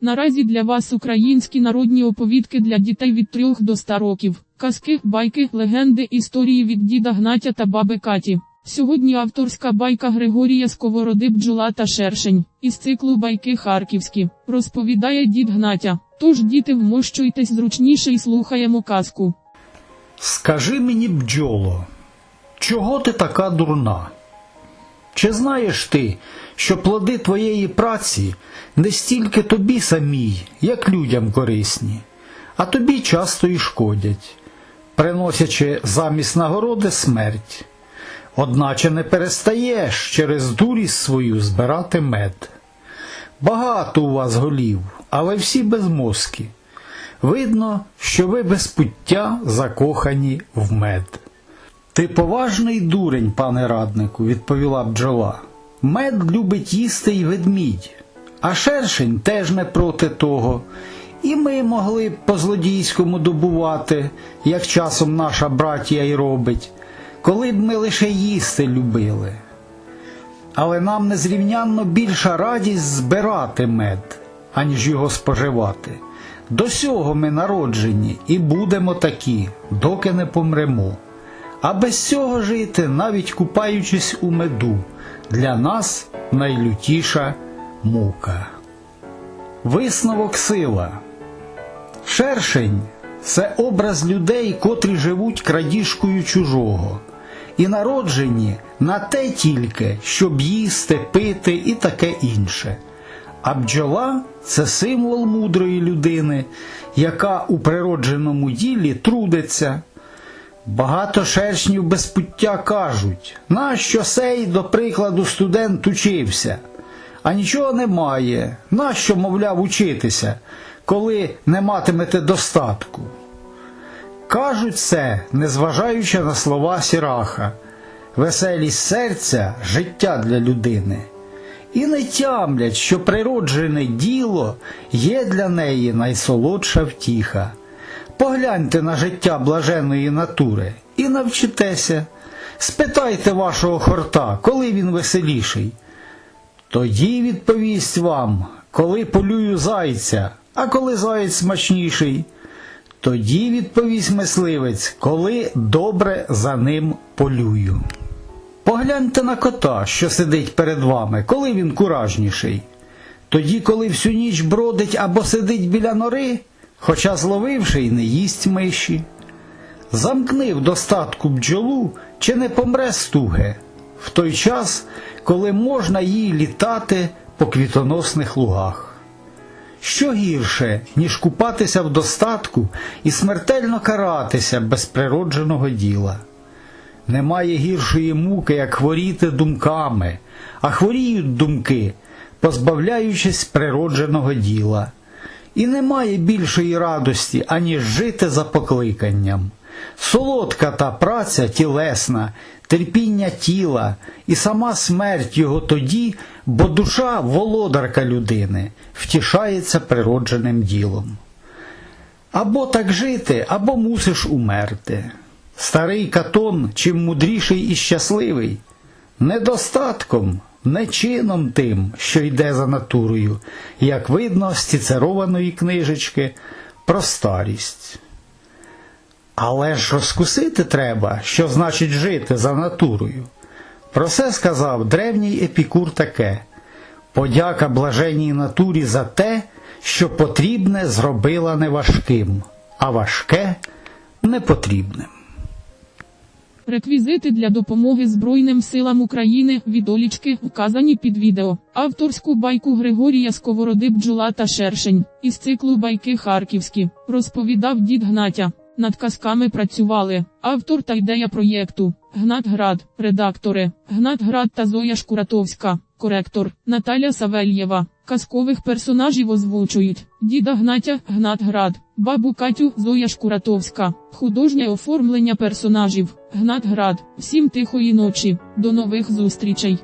Наразі для вас українські народні оповідки для дітей від 3 до 100 років. Казки, байки, легенди, історії від діда Гнатя та баби Каті. Сьогодні авторська байка Григорія Сковороди Бджола та Шершень із циклу Байки Харківські розповідає дід Гнатя. Тож діти вмощуйтесь зручніше і слухаємо казку. Скажи мені, бджоло, чого ти така дурна? Чи знаєш ти, що плоди твоєї праці не стільки тобі самій, як людям корисні, а тобі часто і шкодять, приносячи замість нагороди смерть. Одначе не перестаєш через дурість свою збирати мед. Багато у вас голів, але всі безмозкі. Видно, що ви без пуття закохані в мед. Ти поважний дурень, пане раднику, відповіла бджола. Мед любить їсти й ведмідь, а шершень теж не проти того. І ми могли б по злодійському добувати, як часом наша братія й робить, коли б ми лише їсти любили. Але нам незрівнянно більша радість збирати мед, аніж його споживати. До сього ми народжені і будемо такі, доки не помремо. А без цього жити, навіть купаючись у меду, для нас найлютіша мука. Висновок сила. Шершень це образ людей, котрі живуть крадіжкою чужого, і народжені на те тільки, щоб їсти, пити і таке інше. А бджола це символ мудрої людини, яка у природженому ділі трудиться. Багато шершнів без пуття кажуть, нащо сей, до прикладу, студент учився, а нічого немає, нащо, мовляв, учитися, коли не матимете достатку. Кажуть це, незважаючи на слова Сіраха, веселість серця життя для людини. І не тямлять, що природжене діло є для неї найсолодша втіха. Погляньте на життя блаженої натури і навчитеся. Спитайте вашого хорта, коли він веселіший. Тоді відповість вам, коли полюю зайця, а коли заєць смачніший. Тоді відповість мисливець, коли добре за ним полюю. Погляньте на кота, що сидить перед вами, коли він куражніший. Тоді, коли всю ніч бродить або сидить біля нори, хоча зловивши й не їсть миші. Замкни в достатку бджолу, чи не помре стуге, в той час, коли можна їй літати по квітоносних лугах. Що гірше, ніж купатися в достатку і смертельно каратися без природженого діла? Немає гіршої муки, як хворіти думками, а хворіють думки, позбавляючись природженого діла. І немає більшої радості, аніж жити за покликанням. Солодка та праця тілесна, терпіння тіла і сама смерть його тоді, бо душа володарка людини, втішається природженим ділом. Або так жити, або мусиш умерти. Старий катон, чим мудріший і щасливий, недостатком, не чином тим, що йде за натурою, як видно з цицерованої книжечки про старість. Але ж розкусити треба, що значить жити за натурою. Про це сказав древній епікур таке подяка блаженній натурі за те, що потрібне зробила не важким, а важке непотрібним. Реквізити для допомоги Збройним силам України відолічки вказані під відео. Авторську байку Григорія Сковороди Бджола та Шершень із циклу Байки Харківські розповідав дід Гнатя. Над казками працювали автор та ідея проєкту Гнат Град, редактори Гнат Град та Зоя Шкуратовська, коректор Наталя Савельєва. Казкових персонажів озвучують діда Гнатя Гнат Град, бабу Катю Зоя Шкуратовська, художнє оформлення персонажів Гнат Град. Всім тихої ночі. До нових зустрічей.